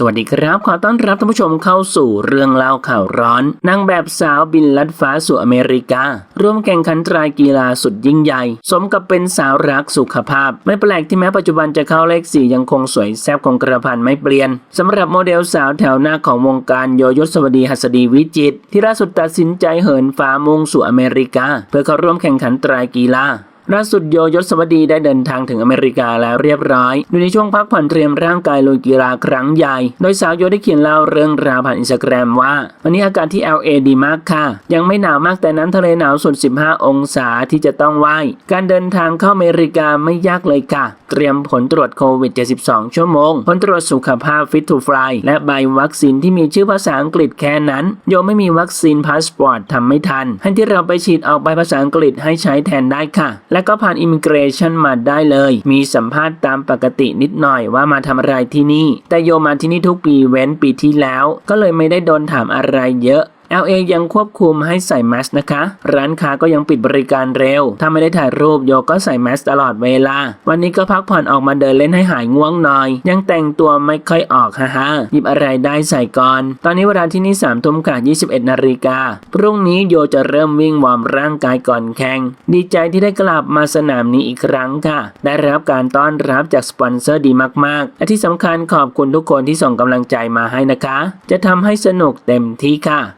สวัสดีครับ ขอต้อนรับท่านผู้ชมเข้าสู่เรื่องเล่าข่าวร้อนนางแบบสาวบินลัดฟ้าสู่อเมริกา ร่วมแข่งขันตรายกีฬาสุดยิ่งใหญ่ สมกับเป็นสาวรักสุขภาพ ไม่แปลกที่แม้ปัจจุบันจะเข้าเลขสี่ยังคงสวยแซ่บคงกระพันไม่เปลี่ยนสำหรับโมเดลสาวแถวหน้าของวงการโยยศวดีหัสดีวิจิตที่ล่าสุดตัดสินใจเหินฟ้ามุ่งสู่อเมริกา เพื่อเข้าร่วมแข่งขันตรายกีฬา ล่าสุดโยยศสวัสดีได้เดินทางถึงอเมริกาแล้วเรียบร้อยอยู่ในช่วงพักผ่อนเตรียมร่างกายลุยกีฬาครั้งใหญ่ โดยสาวโยได้เขียนเล่าเรื่องราวผ่านอินสตาแกรมว่า วันนี้อากาศที่ LA ดีมากค่ะ ยังไม่หนาวมากแต่นั้นทะเลหนาวสุด 15 องศาที่จะต้องว่าย การเดินทางเข้าอเมริกาไม่ยากเลยค่ะ เตรียมผลตรวจโควิด 72 ชั่วโมง ผลตรวจสุขภาพ Fit to Fly และใบวัคซีนที่มีชื่อภาษาอังกฤษแค่นั้น โยไม่มีวัคซีนพาสปอร์ตทำไม่ทัน ให้ที่เราไปฉีดออกใบภาษาอังกฤษให้ใช้แทนได้ค่ะและและก็ผ่านอิมิเกรชันมาได้เลย มีสัมภาษณ์ตามปกตินิดหน่อยว่ามาทำอะไรที่นี่ แต่โยมาที่นี่ทุกปีเว้นปีที่แล้ว ก็เลยไม่ได้โดนถามอะไรเยอะ LA ยังควบคุมให้ใส่แมสนะคะ ร้านค้าก็ยังปิดบริการเร็ว ถ้าไม่ได้ถ่ายรูปโยก็ใส่แมสตลอดเวลา วันนี้ก็พักผ่อนออกมาเดินเล่นให้หายง่วงหน่อย ยังแต่งตัวไม่ค่อยออกฮ่าฮ่าหยิบอะไรได้ใส่ก่อน ตอนนี้เวลาที่นี่3ามทุ่มค่ะ21นาฬิกา พรุ่งนี้โยจะเริ่มวิ่งวอร์มร่างกายก่อนแข่ง ดีใจที่ได้กลับมาสนามนี้อีกครั้งค่ะ ได้รับการต้อนรับจากสปอนเซอร์ดีมากๆ และที่สำคัญขอบคุณทุกคนที่ส่งกำลังใจมาให้นะคะ จะทำให้สนุกเต็มที่ค่ะ